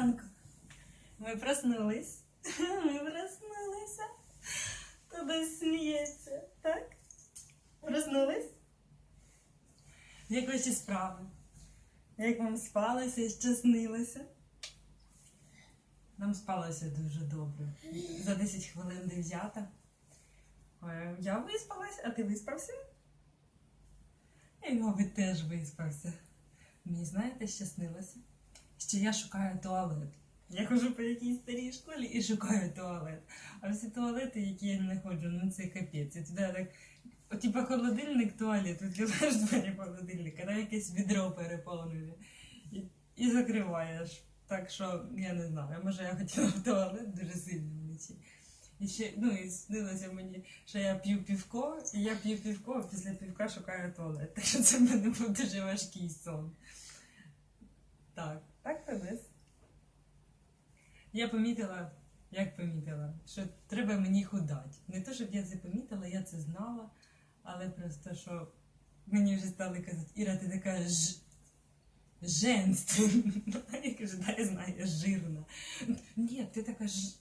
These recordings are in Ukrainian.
ранку. Ми проснулись. Ми проснулися. Тобі сміється, так? Проснулись? Як ваші справи? Як вам спалося і що снилося? Нам спалося дуже добре. За 10 хвилин дев'ята. Я виспалась, а ти виспався? І, мабуть, теж виспався. Мені знаєте, що снилося? Що я шукаю туалет. Я ходжу по якійсь старій школі і шукаю туалет. А всі туалети, які я не ходжу, ну це капець. І туди так, типа холодильник, туалет, відкриваєш двері холодильника, там якесь відро переповнене. І, і закриваєш. Так що я не знаю, може я хотіла в туалет дуже сильно вночі. І ще, ну і снилося мені, що я п'ю півко, і я п'ю півко, а після півка шукаю туалет. Так що це в мене був дуже важкий сон. Так, так Денис. Я помітила, як помітила, що треба мені худати. Не то, щоб я це помітила, я це знала, але просто що мені вже стали казати, Іра, ти така ж. Женственна. Я кажу, да, я знаю, жирна. Ні, ти така ж...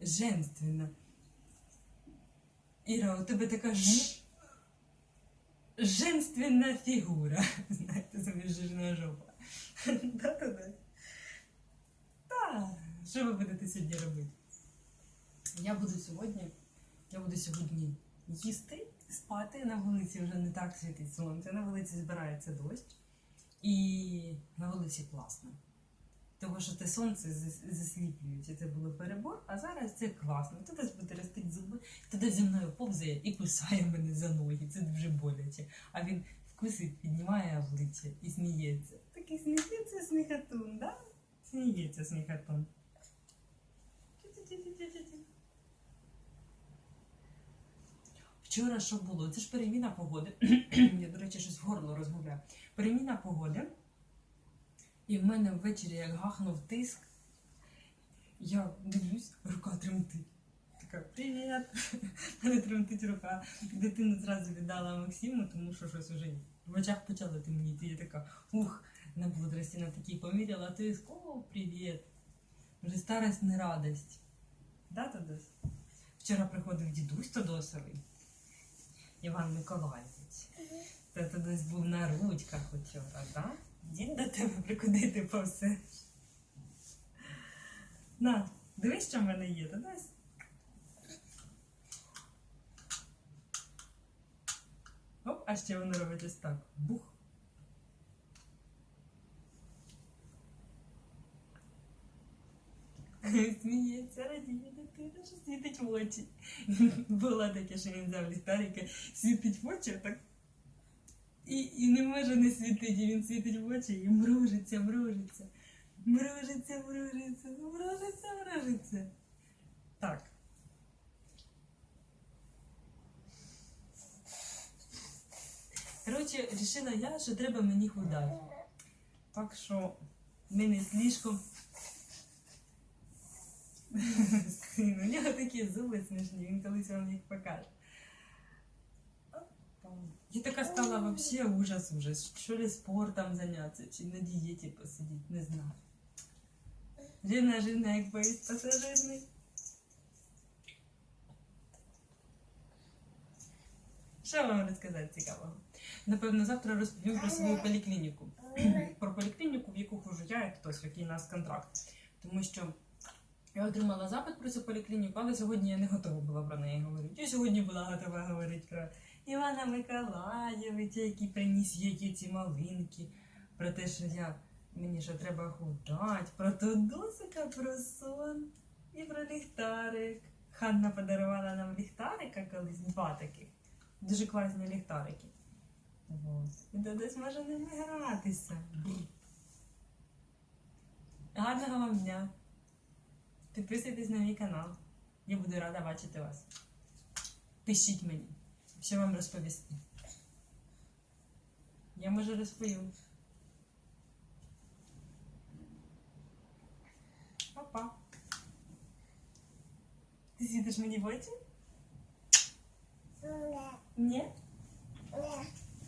женственна. Іра, у тебе така ж... женственна фігура. Знаєте, мені жирна жопа. Да-да-да. Та, що ви будете сьогодні робити? Я буду сьогодні, я буду сьогодні їсти, спати. На вулиці вже не так світить сонце, на вулиці збирається дощ. І на вулиці класно. Тому що те сонце засліплюється, це було перебор, а зараз це класно. Туди буде ростить зуби, туди зі мною повзає і кусає мене за ноги. Це дуже боляче. А він вкусить, піднімає обличчя і сміється. Такий сміється сміхатун, да? Сміється сміхатун. Вчора що було? Це ж переміна погоди. Я, до речі, щось в горло розмовляю. Переміна погоди. І в мене ввечері як гахнув тиск. Я дивлюсь, рука тремтить. Така, привіт! Мене тремтить рука. Дитину зразу віддала Максиму, тому що щось уже в очах почало темніти. Я така, ух, на бодрості на такій поміряла тиск. О, привіт! Вже старость не радость. Да, Тодос? Вчора приходив дідусь Тодосовий, Іван Миколаївич. Та Тодос був на ручках вчора, так? Дід до тебе приходити по все. На, дивись, що в мене є, Тодос. Оп, а ще воно робить ось так. Бух. Сміється, радіє дитина, що світить в очі. Було таке, що він взяв ліхтарика, світить в очі, так. І, і не може не світити, він світить в очі і мружиться, мружиться. Мружиться, мружиться, мружиться, мружиться. Так. Коротше, рішила я, що треба мені худати. Так що ми не слишком Син, у нього такі зуби смішні, він колись вам їх покаже. Я така стала вообще ужас ужас. Що ли спортом зайнятися, чи на дієті посидіти, не знаю. Жирна, жирна, як поїзд пасажирний. Що вам розказати цікавого? Напевно, завтра розповім про свою поліклініку. про поліклініку, в яку хожу я і хтось, в який у нас контракт. Тому що я отримала запит про цю поліклініку, але сьогодні я не готова була про неї говорити. Я сьогодні була готова говорити про Івана Миколаєвича, який приніс які ці малинки, про те, що я мені що треба худати, про Тодосика, про сон і про ліхтарик. Ханна подарувала нам ліхтарика колись, два таких. Дуже класні ліхтарики. І десь може ними гратися. Гарного вам дня! Підписуйтесь на мій канал. Я буду рада бачити вас. Пишіть мені, що вам розповісти. Я може розповім. Па-па. Ти світиш мені в очі? Ні?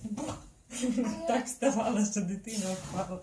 Бух. Так вставала, що дитина впала.